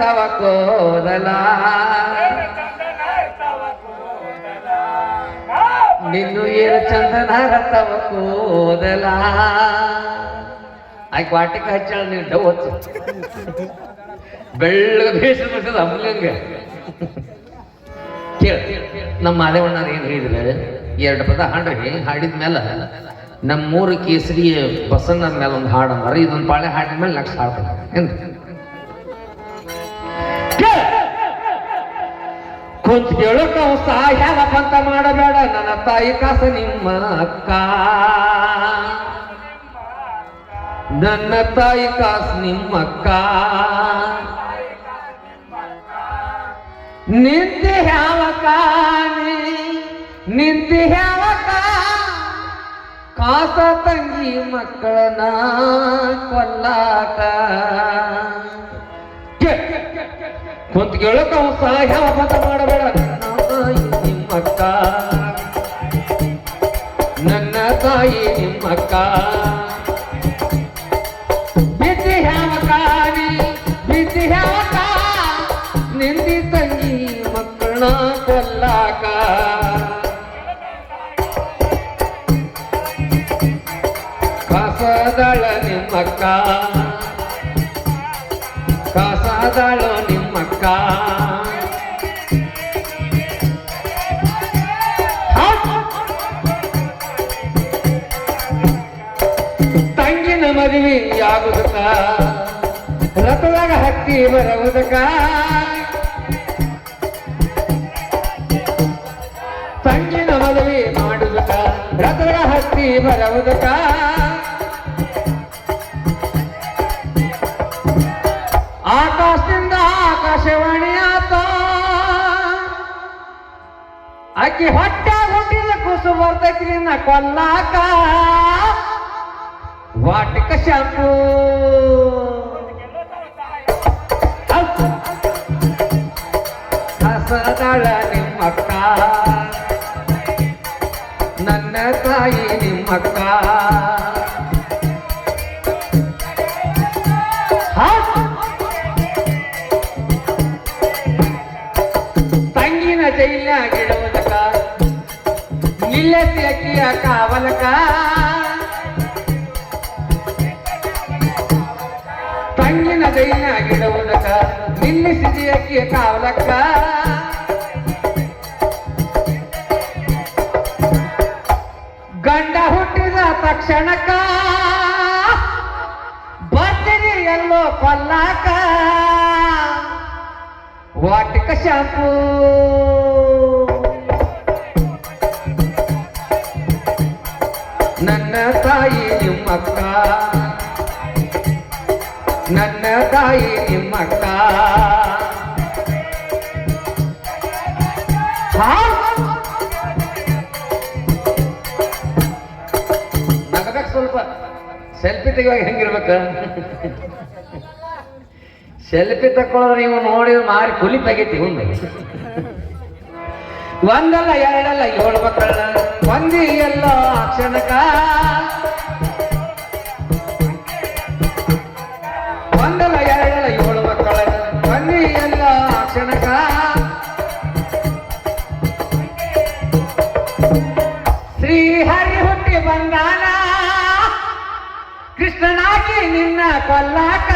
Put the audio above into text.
ತವ ಕೋದಲ. ನಿನ್ನು ಏನು ಚಂದನ ತವ ಕೋದಲ. ಆಯ್ಕೆ ವಾಟಿಕ ಹಚ್ಚಾಳ ನೀವು ಡವ್ ಹಚ್ಚು. ಬೆಳ್ಳಗ ಬೇಸ ಬಿಟ್ಟದ ಅಮ್ಮಂಗ ಕೇಳ, ನಮ್ಮ ಮಾದೇವಣ್ಣ ಏನು ಹೇಳಿದ್ರೆ, ಎರಡು ಪದ ಹಾಡ್ರಿ ಹಾಡಿದ ಮೇಲೆ ನಮ್ಮ ಮೂರು ಕೇಸರಿ ಬಸನ್ನ ಮೇಲೆ ಒಂದು ಹಾಡು ಅಂದ್ರೆ ಇದೊಂದು ಪಾಳೆ ಹಾಡಿದ ಮೇಲೆ ಹಾಡ್ತಾರೆ. ಹಾಡ್ತಾರೆ ಕೇಳಕ ಸಹಾಯ ಅಂತ ಮಾಡಬೇಡ. ನನ್ನ ತಾಯಿ ಕಾಸ ನಿಮ್ಮ ಅಕ್ಕ. ನನ್ನ ತಾಯಿ ಕಾಸ್ ನಿಮ್ಮ ಅಕ್ಕ. ನಿಂತಿ ಯಾವ ಕಾಣಿ, ನಿಂತಿ ಯಾವ ಕಾಸ ತಂಗಿ ಮಕ್ಕಳನ್ನ ಕೊಲ್ಲಾಕ. ಕುಂತ್ ಕೇಳಕ ಸಹಾಯ ಬಂತ ಮಾಡಬೇಡ. ನಿಮ್ಮಕ್ಕ. ನನ್ನ ತಾಯಿ ನಿಮ್ಮಕ್ಕ. ಬಿದ್ದಿ ಹ್ಯಾವಕ ನೀ ಬಿದ್ದಿ ಹ್ಯಾವಕ ನಿಂದಿ ತಂಗಿ ಮಕ್ಕಳನ್ನ ಕೊಲ್ಲಾಕ. ಕಾಸದಳ ನಿಮ್ಮಕ್ಕ. ಕಾಸದಳು ನಿಮ್ಮಕ್ಕ. ತಂಗಿನ ಮದುವೆ ಆಗುದಕ್ಕ? ರಥದಾಗ ಹತ್ತಿ ಬರುವುದಕ್ಕ? ತಂಗಿನ ಮದುವೆ ಮಾಡುವುದಕ್ಕ ರಥದಾಗ ಹತ್ತಿ ಬರುವುದಕ್ಕ? ಆಕಾಶದಿಂದ ಆಕಾಶವಾಣಿ ಆತ. ಆಕಿ ಹೊಟ್ಟೆ ಹುಟ್ಟಿದ ಕುಸು ಬರ್ತೈತಿ ನಿನ್ನ ಕೊಲ್ಲಾಕ. ವಾಟಿಕ ಶಾಪು. ಹಸದಳ ನಿಮ್ಮಕ್ಕ. ನನ್ನ ತಾಯಿ ನಿಮ್ಮಕ್ಕ. ತಂಗಿನ ಗಿಡವನಕ ನಿಲ್ಲಸಿ ಅಕ್ಕಿಯ ಕಾವಲಕ ತಂಗಿನ ಜೈಲಾಗಿಡುವುದಕ್ಕ ನಿಲ್ಲಿಸಿದಿ ಅಕ್ಕಿಯ ಕಾವಲಕ್ಕ ಗಂಡ ಹುಟ್ಟಿದ ತಕ್ಷಣಕ್ಕ ಬರ್ತೀನಿ ಎಲ್ಲೋ ಕೊಲ್ಲಾಕ. ವಾಟಿಕ ಶಾಂಪೂ. ನನ್ನ ತಾಯಿ ನಿಮ್ಮಕ್ಕ. ನನ್ನ ತಾಯಿ ನಿಮ್ಮಕ್ಕ? ನಗಬೇಕು ಸ್ವಲ್ಪ ಸೆಲ್ಫಿ ತೆಗಿವಾಗ ಹೆಂಗಿರ್ಬೇಕ? ಸೆಲ್ಫಿ ತಕ್ಕೊಳ್ಳೋದ್ರೆ ನೀವು ನೋಡಿ ಮಾರಿ ಕುಲಿ ತೆಗಿತಿ ಹುಣ್ಣು. ಒಂದಲ್ಲ ಎರಡಲ್ಲ ಏಳು ಮಕ್ಕಳ ಒಂದಿ ಎಲ್ಲ ಕ್ಷಣಕ ಒಂದಲ್ಲ ಎರಡಲ್ಲ ಏಳು ಮಕ್ಕಳ ಒಂದಿ ಎಲ್ಲ ಕ್ಷಣಕ ಶ್ರೀಹರಿ ಹುಟ್ಟಿ ಬಂದಾನ ಕೃಷ್ಣನಾಗಿ ನಿನ್ನ ಕೊಲ್ಲಾಕ.